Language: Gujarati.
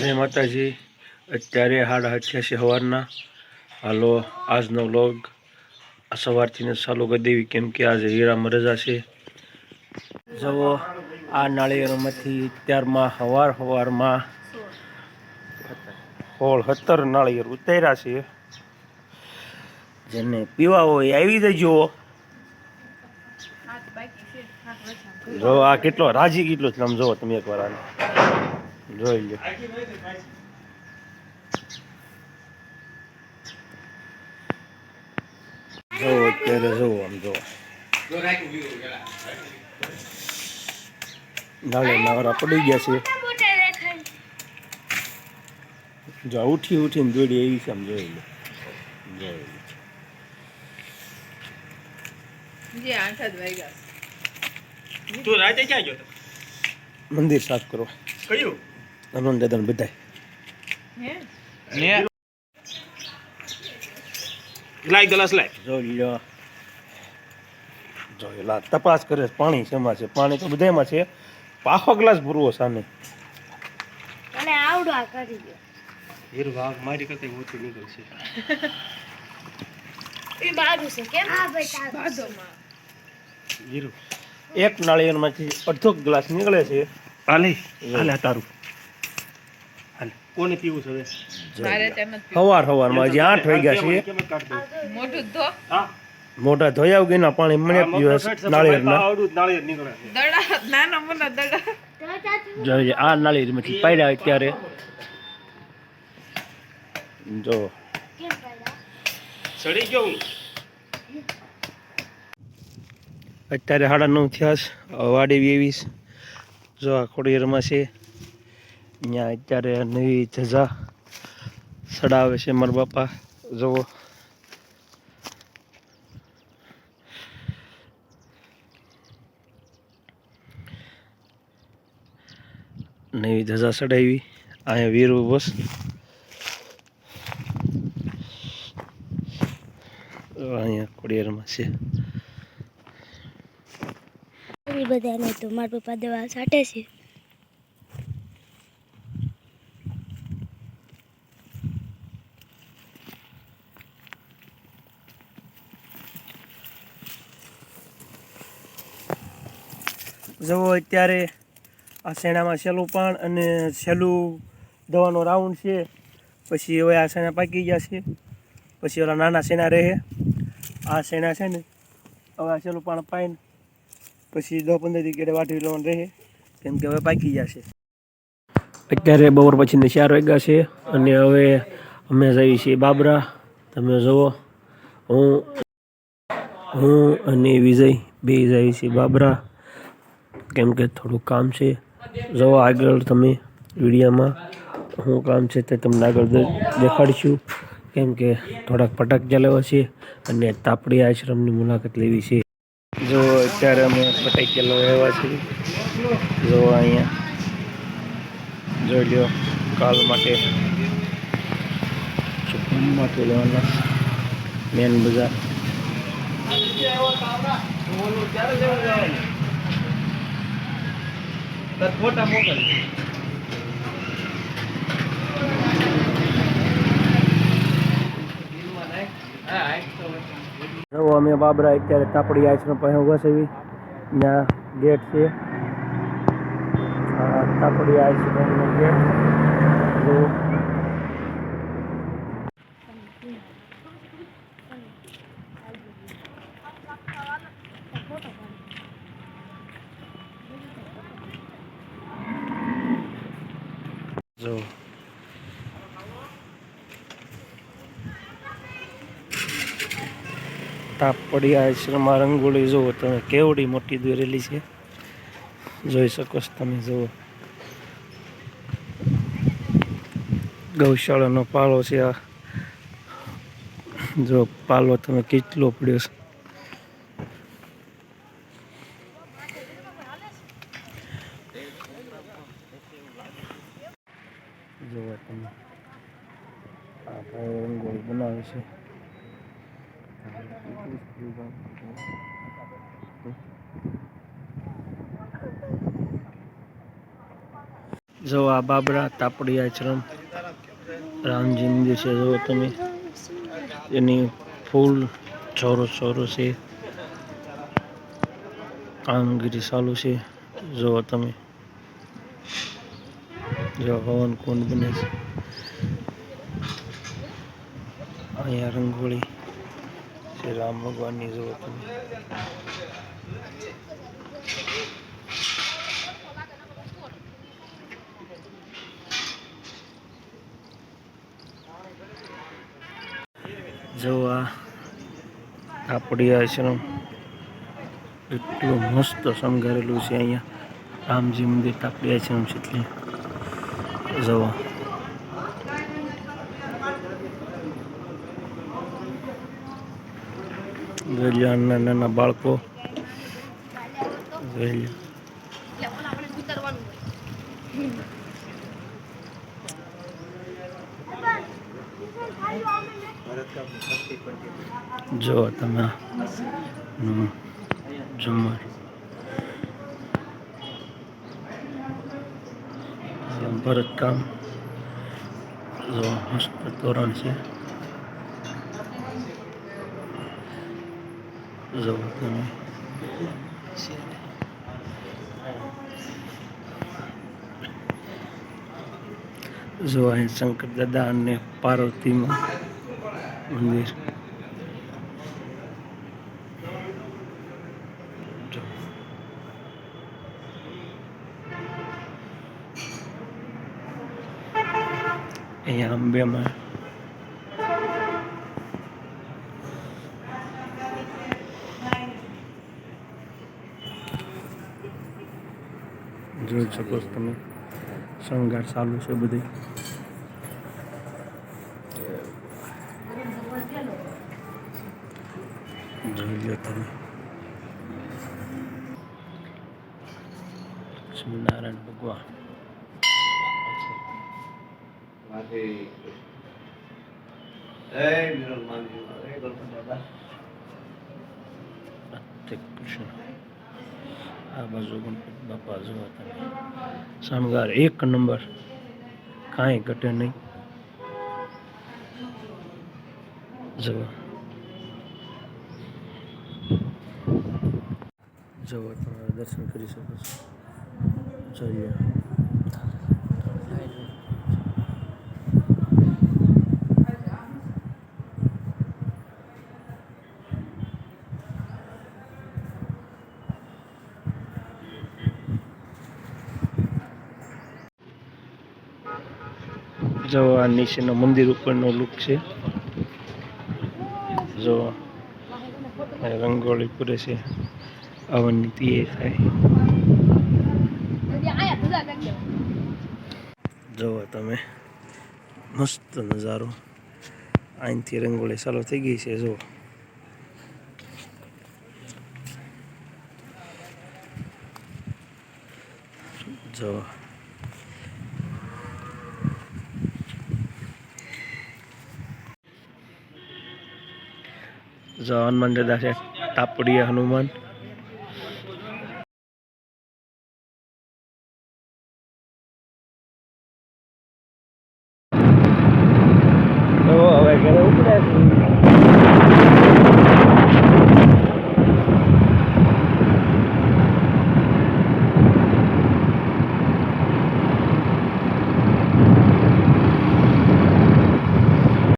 જય માતાજી. અત્યારે સાડા અઠ્યાસી સવારના હાલો, આજનો વ્લોગ. સવારથી ને ચાલુ કરી દેવી કેમ કે આજે હીરામાં રજા છે. જવો આ નાળિયેરમાંથી અત્યારમાં સવાર સવારમાં હોળ હતર નાળિયેર ઉતાર્યા છે. જેને પીવા હોય આવી જજો જો આ કેટલો રાજી કેટલો છે. આમ જોવો તમે એકવાર આને. જોઈ લો જો અત્યારે જોવો આમ જો નાળે નાવરા પડી ગયા છે. જો ઉઠી ઉઠીને દોડી એવી છે આમ જોઈ લે જોઈ લે આઠ જ વાગ્યા. તું રાતે ક્યાં ગયો મંદિર સાફ કરો કયું? અનંત દાદા બધાય. હે? લાય ગ્લાસ લાય. જોઈ લો જોઈ લો તપાસ કરે છે પાણી શેમાં છે? પાણી તો બધામાં છે. આખો ગ્લાસ ભરવો સામે અને આવડો કરી દો. હીર વાઘ મારી કરતા ઓછું નીકળશે એ બારું છે કેમ? હા ભાઈ બાધોમાં હીર. એક નાળિયેરમાંથી અડધો ગ્લાસ નીકળે છે. હાલે હાલે તારું. કોને પીવું છે. સવાર સવારમાં હજી આઠ વાગ્યા છે? મોઢું ધો. હા? મોટા ધોયા વગરના પાણી મને પીવે નાળિયેરના. આ નાળિયેરમાંથી પાડ્યા અત્યારે જો. ચડી ગયો અત્યારે સાડા નવ થયા છે. વાડી વેવીસ જો આ ખોડિયારમાં છે. અહીંયા અત્યારે નવી જજા સડાવે છે મારા બાપા. જુઓ. નવી ધજા સડાવી. અહીંયા વીર બસ અહીંયા કોડિયારમાં છે. બધાને તો મારા પપ્પા દવા છાંટે છે. જુઓ અત્યારે આ શેણામાં છેલ્લું પાણ અને છેલ્લું દવાનો રાઉન્ડ છે. પછી હવે આ શેણા પાકી ગયા છે. પછી ઓલા નાના શેણા રહે આ શેણા છે ને, હવે આ છેલ્લું પાણ પાઈને પછી દસ પંદર દી વાટવી વાટી લેવાનું રહે. કેમ કે હવે પાકી ગયા છે. અત્યારે બપોર પછીને ચાર વાગ્યા છે અને હવે અમે જઈએ છીએ બાબરા. તમે જુઓ, હું હું અને વિજય બે જઈએ છીએ બાબરા. કેમ કે થોડું કામ છે. જો આગળ તમે વિડીયોમાં શું કામ છે તે તમને આગળ દેખાડીશું. કેમ કે થોડાક પટક ચલાવ્યા છે અને તાપડી આશ્રમની મુલાકાત લેવી છે. જો અત્યારે અમે પટક ચલાવ્યા છીએ. જો અહીંયા જોઈ લો કાલ માટે માટે લેવાના મેન બજાર. જો અમે બાબરા અત્યારે તાપડી આશ્રમ પાસે ઊભા છે ત્યાં ગેટ છે. આ તાપડી આશ્રમનો ગેટ. જો તાપડી આશ્રમમાં રંગોળી જુઓ તમે. કેવડી મોટી દોરેલી છે. જોઈ શકો છો તમે, જુઓ. ગૌશાળાનો પાલો છે આ. જો પાલો તમે કેટલો પડ્યો છે જુઓ તમે આ ભાઈ રંગોળી બનાવે છે જો આ બાબરા તાપડી આશ્રમ રામજી છે. જો તમે એની ફૂલ ચોરો ચોરો છે. કામગીરી ચાલુ છે. જો તમે જો હવન કુંડ બને છે. અહીંયા રંગોળી શ્રી રામ ભગવાનની જુઓ તમે. જો આ આપણી આશ્રમ એટલું મસ્ત શણગારેલું છે અહીંયા. રામજી મંદિર તાપડી આશ્રમ છે એટલે જુઓ જોઈ નાના નાના બાળકો લો. જો તમે નું ભરતકામ. જો મસ્ત તોરણ છે. જો તમે જો અહીં શંકર દાદા અને પાર્વતીમાં મંદિર. અહીંયા અંબેમાં જોઈ શકો છો તમે. શણગાર ચાલુ છે બધી. જોઈ લો તમે. લક્ષ્મીનારાયણ ભગવાન. પ્રત્યેક કૃષ્ણ. આ બાજુ ગણપતિ બાપા જુઓ તમે શણગાર એક નંબર કાંઈ ઘટે નહીં જુઓ જુઓ તમે દર્શન કરી શકો છો જોઈએ જો આ નીચેનો મંદિર ઉપરનો લુક છે. જો રંગોળી પૂરે છે. અવનતિ એ થાય. જુઓ તમે, મસ્ત નજારો. અહીંથી રંગોળી ચાલુ થઈ ગઈ છે, જુઓ. જો જો હનુમાન દાદા છે તાપડીયા હનુમાન